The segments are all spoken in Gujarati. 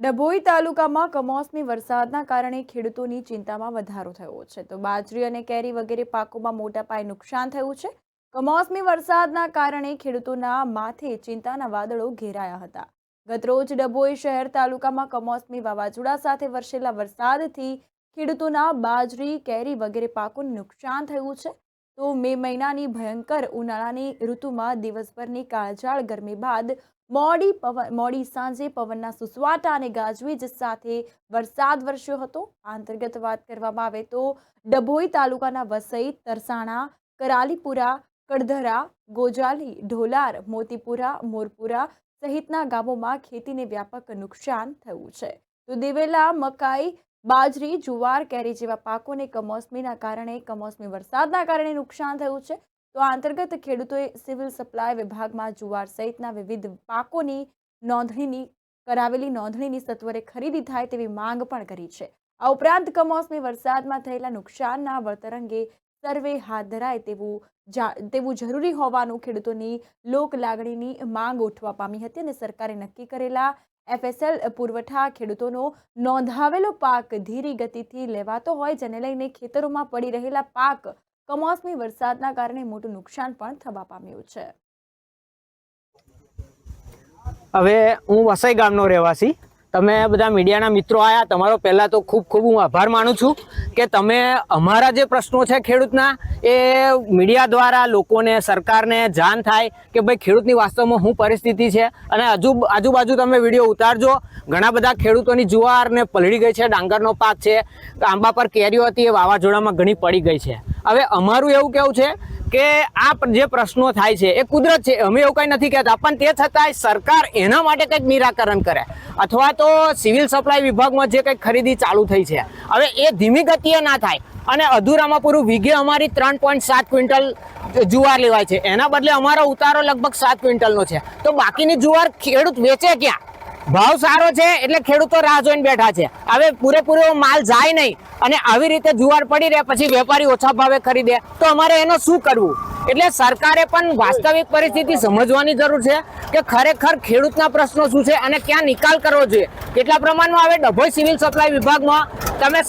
ડભોઈ તાલુકામાં કમોસમી વરસાદના કારણે ખેડૂતોની ચિંતામાં વધારો થયો છે. તો બાજરી અને કેરી વગેરે પાકોમાં મોટા પાયે નુકસાન થયું છે. કમોસમી વરસાદના કારણે ખેડૂતોના માથે ચિંતાના વાદળો ઘેરાયા હતા. ગતરોજ ડભોઈ શહેર તાલુકામાં કમોસમી વાવાઝોડા સાથે વરસેલા વરસાદથી ખેડૂતોના બાજરી, કેરી વગેરે પાકોને નુકસાન થયું છે. તો મે મહિનાની ભયંકર ઉનાળાની ઋતુમાં દિવસભરની કાળઝાળ ગરમી બાદ મોડી પવન મોડી સાંજે પવનના સુસવાટા અને ગાજવીજ સાથે વરસાદ વરસ્યો હતો. આ અંતર્ગત વાત કરવામાં આવે તો ડભોઈ તાલુકાના વસઈ, તરસાણા, કરાલીપુરા, કડધરા, ગોજાલી, ઢોલાર, મોતીપુરા, મોરપુરા સહિતના ગામોમાં ખેતીને વ્યાપક નુકસાન થયું છે. તો દિવેલા, મકાઈ, બાજરી, જુવાર, કેરી જેવા પાકોને કમોસમીના કારણે, કમોસમી વરસાદના કારણે નુકસાન થયું છે. તો આ અંતર્ગત ખેડૂતોએ સિવિલ સપ્લાય વિભાગમાં જુવાર સહિતના વિવિધ પાકોની નોંધણીની, કરાવેલી નોંધણીની સત્વરે ખરીદી થાય તેવી માંગ પણ કરી છે. આ ઉપરાંત કમોસમી વરસાદમાં થયેલા નુકસાનના વળતર અંગે સર્વે હાથ ધરાય તેવું તેવું જરૂરી હોવાનું ખેડૂતોની લોક લાગણીની માંગ ઉઠવા પામી હતી અને સરકારે નક્કી કરેલા એફએસએલ પુરવઠા ખેડૂતોનો નોંધાવેલો પાક ધીરી ગતિથી લેવાતો હોય, જેને લઈને ખેતરોમાં પડી રહેલા પાક કમોસમી વરસાદના કારણે મોટું નુકસાન પણ થવા પામ્યું છે. હવે હું વસઈ ગામનો રહેવાસી. તમે બધા મીડિયાના મિત્રો આવ્યા તમારો પહેલાં તો ખૂબ ખૂબ હું આભાર માનું છું કે તમે અમારા જે પ્રશ્નો છે ખેડૂતના, એ મીડિયા દ્વારા લોકોને, સરકારને જાણ થાય કે ભાઈ ખેડૂતની વાસ્તવમાં શું પરિસ્થિતિ છે અને હજુ આજુબાજુ તમે વીડિયો ઉતારજો. ઘણા બધા ખેડૂતોની જુવાર ને પલળી ગઈ છે, ડાંગરનો પાક છે, આંબા પર કેરીઓ હતી, એ વાવાઝોડામાં ઘણી પડી ગઈ છે. હવે અમારું એવું કેવું છે કે આ જે પ્રશ્નો થાય છે, એ કુદરત છે, અમે એવું કંઈ નથી કહેતા, પણ તે છતાંય સરકાર એના માટે કંઈક નિરાકરણ કરે. અથવા તો સિવિલ સપ્લાય વિભાગમાં જે કંઈક ખરીદી ચાલુ થઈ છે. હવે એ ધીમી ગતિએ ના થાય. અને અધૂરામાં પૂરું વીઘે અમારી ત્રણ પોઈન્ટ સાત ક્વિન્ટલ જુવાર લેવાય છે. એના બદલે અમારો ઉતારો લગભગ સાત ક્વિન્ટલનો છે. તો બાકીની જુવાર ખેડૂત વેચે ક્યાં? ભાવ સારો છે એટલે ખેડૂતો રાહ જોઈને બેઠા છે. હવે પૂરેપૂરો માલ જાય નહીં અને આવી રીતે જુવાર પડી રહે, પછી વેપારી ઓછા ભાવે ખરીદે, તો અમારે એનો શું કરવું? એટલે સરકારે પણ વાસ્તવિક પરિસ્થિતિ સમજવાની જરૂર છે કે ખરેખર ખેડૂતના પ્રશ્નો શું છે અને ક્યાં નિકાલ કરવો જોઈએ. કેટલા પ્રમાણમાં હવે ડભોઈ સિવિલ સપ્લાય વિભાગમાં તમે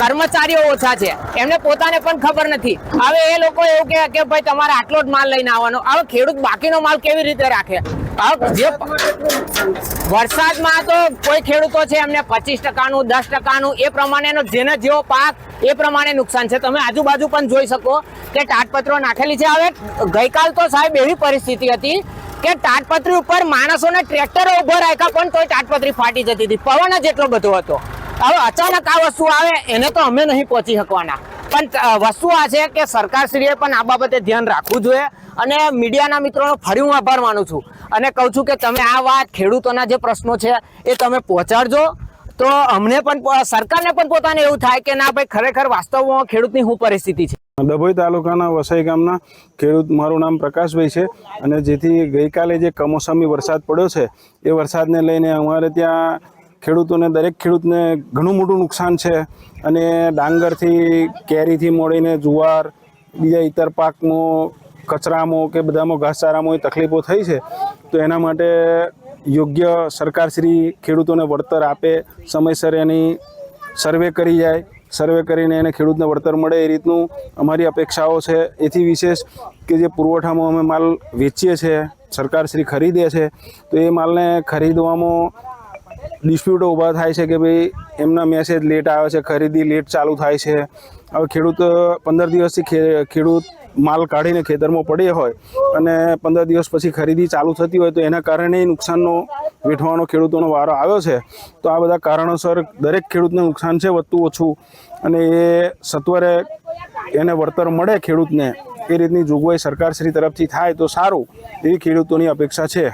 કર્મચારીઓ ઓછા છે. એમને પોતાને પણ ખબર નથી. હવે એ લોકો એવું કહે કે ભાઈ તમારે આટલો જ માલ લઈને આવવાનો. હવે ખેડૂત બાકીનો માલ કેવી રીતે રાખે? જે વરસાદમાં તો કોઈ ખેડૂતો છે એમને પચીસ ટકાનું, દસ ટકાનું, એ પ્રમાણેનો જેને જેવો પાક, એ પ્રમાણે નુકસાન છે. તમે આજુબાજુ પણ જોઈ શકો કે તાટપત્રો નાખેલી છે. હવે ગઈકાલ તો સાહેબ એવી પરિસ્થિતિ હતી કે તાટપત્રી ઉપર માણસોને ટ્રેક્ટરો ઊભો રાખ્યા, પણ તોય તાટપત્રી ફાટી જતી હતી. પવન જ એટલો બધો હતો. હવે અચાનક આ વસ્તુ આવે, એને તો અમે નહીં પહોંચી શકવાના. પણ વસ્તુ આ છે કે સરકારશ્રીએ પણ આ બાબતે ધ્યાન રાખવું જોઈએ અને મીડિયાના મિત્રોનો ફરી હું આભાર માનું છું. અને કહું છું કે તમે આ વાત ખેડૂતોના જે પ્રશ્નો છે એ તમે પહોંચાડજો. તો અમને પણ સરકારને પણ પોતાને એવું થાય કે ના ભાઈ, ખરેખર વાસ્તવમાં ખેડૂતની શું પરિસ્થિતિ છે. ડભોઈ તાલુકાના વસઈ ગામના ખેડૂત મારું નામ પ્રકાશભાઈ છે અને જેથી ગઈકાલે જે કમોસમી વરસાદ પડ્યો છે, એ વરસાદને લઈને અમારે ત્યાં ખેડૂતોને, દરેક ખેડૂતને ઘણું મોટું નુકસાન છે અને ડાંગરથી, કેરીથી મોડીને જુવાર, બીજા ઇતર પાકમાં કચરામાં કે બધામાં ઘાસચારામાં એ તકલીફો થઈ છે, તો એના માટે યોગ્ય સરકારશ્રી ખેડૂતોને વળતર આપે, સમયસર એની સર્વે કરી જાય સર્વે કરીને એને ખેડૂતને વળતર મળે એ રીતનું અમારી અપેક્ષાઓ છે. એથી વિશેષ કે જે પુરવઠામાં અમે માલ વેચીએ છીએ સરકારશ્રી ખરીદે છે, તો એ માલને ખરીદવામાં ડિસ્પ્યુટો ઊભા થાય છે કે ભાઈ એમના મેસેજ લેટ આવે છે, ખરીદી લેટ ચાલુ થાય છે. હવે ખેડૂત, પંદર દિવસથી ખેડૂત માલ કાઢીને ખેતરમાં પડે હોય અને પંદર દિવસ પછી ખરીદી ચાલુ થતી હોય તો એના કારણે નુકસાનનો વેઠવાનો ખેડૂતોનો વારો આવ્યો છે. તો આ બધા કારણોસર દરેક ખેડૂતને નુકસાન છે, વધતું ઓછું. અને એ સત્વરે એને વળતર મળે ખેડૂતને, એ રીતની જોગવાઈ સરકારશ્રી તરફથી થાય તો સારું એવી ખેડૂતોની અપેક્ષા છે.